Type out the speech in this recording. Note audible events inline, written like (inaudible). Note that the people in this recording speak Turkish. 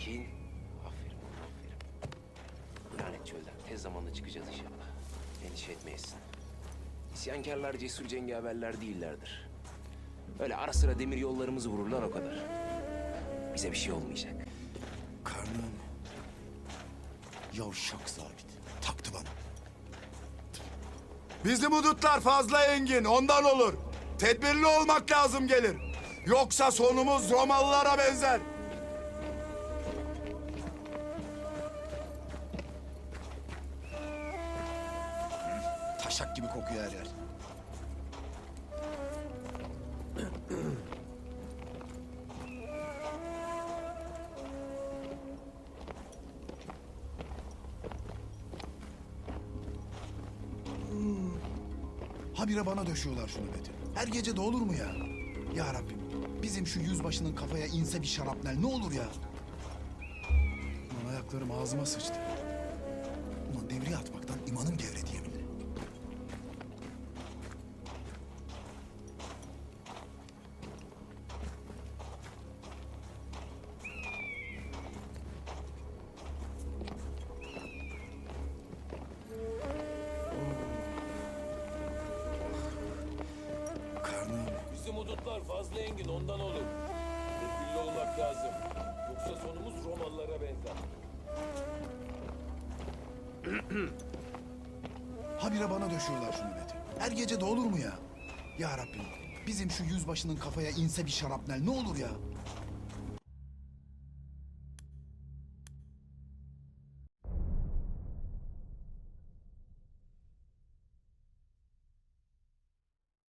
Sakin. Aferin aferin. Lanet çölden tez zamanda çıkacağız inşallah. Endişe etmeyesin. İsyankarlar cesur cengaverler değillerdir. Öyle ara sıra demir yollarımızı vururlar o kadar. Bize bir şey olmayacak. Karnım. Yavşak zabit. Taktı bana. Bizim hudutlar fazla engin ondan olur. Tedbirli olmak lazım gelir. Yoksa sonumuz Romalılara benzer. Taşak gibi kokuyor her yer. Habire bana döşüyorlar şu nöbeti. Her gece de olur mu ya? Ya Rabbim, bizim şu yüzbaşının kafaya inse bir şarapnel ne olur ya? Ulan ayaklarım ağzıma sıçtı. Ulan devriye Bizim hudutlar fazla engin ondan olur. Tedbirli olmak lazım. Yoksa sonumuz Romalılara benzer. (clears throat) Habire bana döşüyorlar şu nöbeti. Her gece de olur mu ya? Ya Rabbim, bizim şu yüzbaşının kafaya inse bir şarapnel ne olur ya?